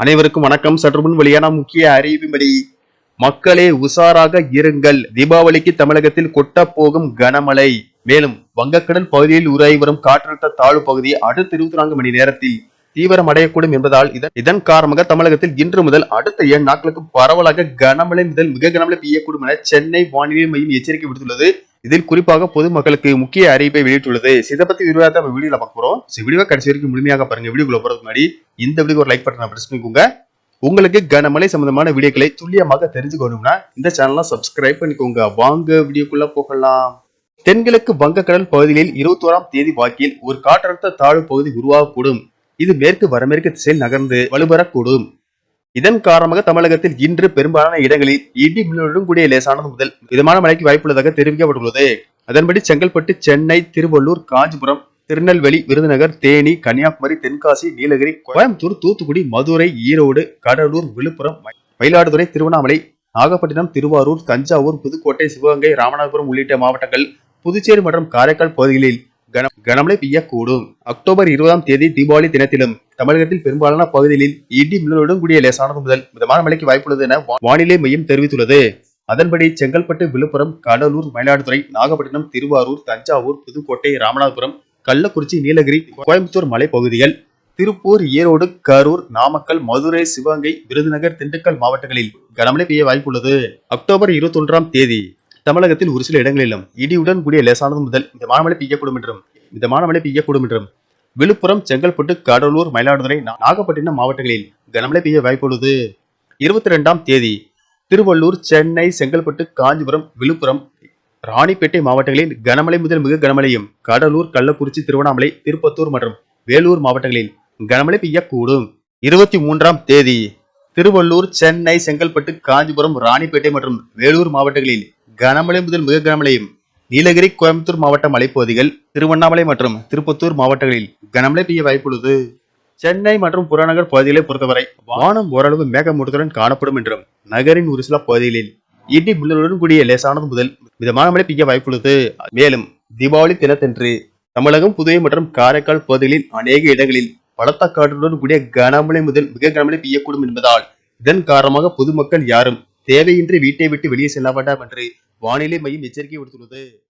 அனைவருக்கும் வணக்கம். சற்று முன் வெளியான முக்கிய அறிவிப்படி மக்களே உஷாராக இருங்கள். தீபாவளிக்கு தமிழகத்தில் கொட்ட போகும் கனமழை. மேலும் வங்கக்கடல் பகுதியில் உருவாகி வரும் காற்றழுத்த தாழ்வு பகுதி அடுத்த இருபத்தி நான்கு மணி நேரத்தில் தீவிரம் அடையக்கூடும் என்பதால் இதன் இதன் காரணமாக தமிழகத்தில் இன்று முதல் அடுத்த ஏழு நாட்களுக்கு பரவலாக கனமழை முதல் மிக கனமழை பெய்யக்கூடும் என சென்னை வானிலை மையம் எச்சரிக்கை விடுத்துள்ளது. இதில் குறிப்பாக பொதுமக்களுக்கு முக்கிய அறிவிப்பை வெளியிட்டுள்ளது. இதை பத்தி விரிவாக நம்ம வீடியோல பார்க்க போறோம். So, வீடியோ கடைசி வரைக்கும் முழுமையாக பாருங்க. வீடியோக்குள்ள போறதுக்கு முன்னாடி இந்த வீடியோ ஒரு லைக் பட்டன் பிரஸ் பண்ணிக்கோங்க. உங்களுக்கு கனமழை சம்பந்தமான வீடியோக்களை துல்லியமாக தெரிஞ்சுக்கணும்னா இந்த சேனலாம் சப்ஸ்கிரைப் பண்ணிக்கோங்க. வாங்க வீடியோக்குள்ள போகலாம். தென்கிழக்கு வங்கக்கடல் பகுதிகளில் இருபத்தி ஓராம் தேதி வாக்கில் ஒரு காற்றழுத்த தாழ்வு பகுதி உருவாகக்கூடும். இது மேற்கு வடமேற்கு திசையில் நகர்ந்து வலுபெறக்கூடும். இதன் காரணமாக தமிழகத்தில் இன்று பெரும்பாலான இடங்களில் இடி மின்னலுடன் கூடிய லேசானது முதல் மிதமான மழைக்கு வாய்ப்புள்ளதாக தெரிவிக்கப்பட்டுள்ளது. அதன்படி செங்கல்பட்டு சென்னை திருவள்ளூர் காஞ்சிபுரம் திருநெல்வேலி விருதுநகர் தேனி கன்னியாகுமரி தென்காசி நீலகிரி கோயம்புத்தூர் தூத்துக்குடி மதுரை ஈரோடு கடலூர் விழுப்புரம் மயிலாடுதுறை திருவண்ணாமலை நாகப்பட்டினம் திருவாரூர் தஞ்சாவூர் புதுக்கோட்டை சிவகங்கை ராமநாதபுரம் உள்ளிட்ட மாவட்டங்கள் புதுச்சேரி மற்றும் காரைக்கால் பகுதிகளில் கன கனமழை பெய்யக்கூடும். அக்டோபர் இருபதாம் தேதி தீபாவளி தினத்திலும் தமிழகத்தில் பெரும்பாலான பகுதிகளில் இடி மின்னலுடன் கூடிய லேசானது முதல் மிதமான மழைக்கு வாய்ப்புள்ளது என வானிலை மையம் தெரிவித்துள்ளது. அதன்படி செங்கல்பட்டு விழுப்புரம் கடலூர் மயிலாடுதுறை நாகப்பட்டினம் திருவாரூர் தஞ்சாவூர் புதுக்கோட்டை ராமநாதபுரம் கள்ளக்குறிச்சி நீலகிரி கோயம்புத்தூர் மலைப்பகுதிகள் திருப்பூர் ஈரோடு கரூர் நாமக்கல் மதுரை சிவகங்கை விருதுநகர் திண்டுக்கல் மாவட்டங்களில் கனமழை பெய்ய வாய்ப்புள்ளது. அக்டோபர் இருபத்தி ஒன்றாம் தேதி தமிழகத்தில் ஒரு சில இடங்களிலும் இடியுடன் கூடிய லேசானது முதல் மிதமான மழை பெய்யக்கூடும் என்றும் மிதமான மழை பெய்யக்கூடும் என்றும் விழுப்புரம் செங்கல்பட்டு கடலூர் மயிலாடுதுறை நாகப்பட்டினம் மாவட்டங்களில் கனமழை பெய்ய வாய்ப்புள்ளது. இருபத்தி ரெண்டாம் தேதி திருவள்ளூர் சென்னை செங்கல்பட்டு காஞ்சிபுரம் விழுப்புரம் ராணிப்பேட்டை மாவட்டங்களில் கனமழை முதல் மிக கனமழையும் கடலூர் கள்ளக்குறிச்சி திருவண்ணாமலை திருப்பத்தூர் மற்றும் வேலூர் மாவட்டங்களில் கனமழை பெய்யக்கூடும். இருபத்தி மூன்றாம் தேதி திருவள்ளூர் சென்னை செங்கல்பட்டு காஞ்சிபுரம் ராணிப்பேட்டை மற்றும் வேலூர் மாவட்டங்களில் கனமழை முதல் மிக கனமழையும் நீலகிரி கோயம்புத்தூர் மாவட்ட மலைப்பகுதிகள் திருவண்ணாமலை மற்றும் திருப்பத்தூர் மாவட்டங்களில் கனமழை பெய்ய வாய்ப்புள்ளது. சென்னை மற்றும் புறநகர் பகுதிகளை பொறுத்தவரை வானம் ஓரளவு மேகமூட்டத்துடன் காணப்படும் என்றும் நகரின் ஒரு சில பகுதிகளில் இடி மின்னலுடன் கூடிய லேசானது முதல் மிதமான மழை பெய்ய வாய்ப்புள்ளது. மேலும் தீபாவளி தினத்தன்று தமிழகம் புதுவை மற்றும் காரைக்கால் பகுதிகளில் அநேக இடங்களில் பலத்த காற்றுடன் கூடிய கனமழை முதல் மிக கனமழை பெய்யக்கூடும் என்பதால் இதன் காரணமாக பொதுமக்கள் யாரும் தேவையின்றி வீட்டை விட்டு வெளியே செல்ல வேண்டாம் என்று வானிலை மையம் எச்சரிக்கை விடுத்துள்ளது.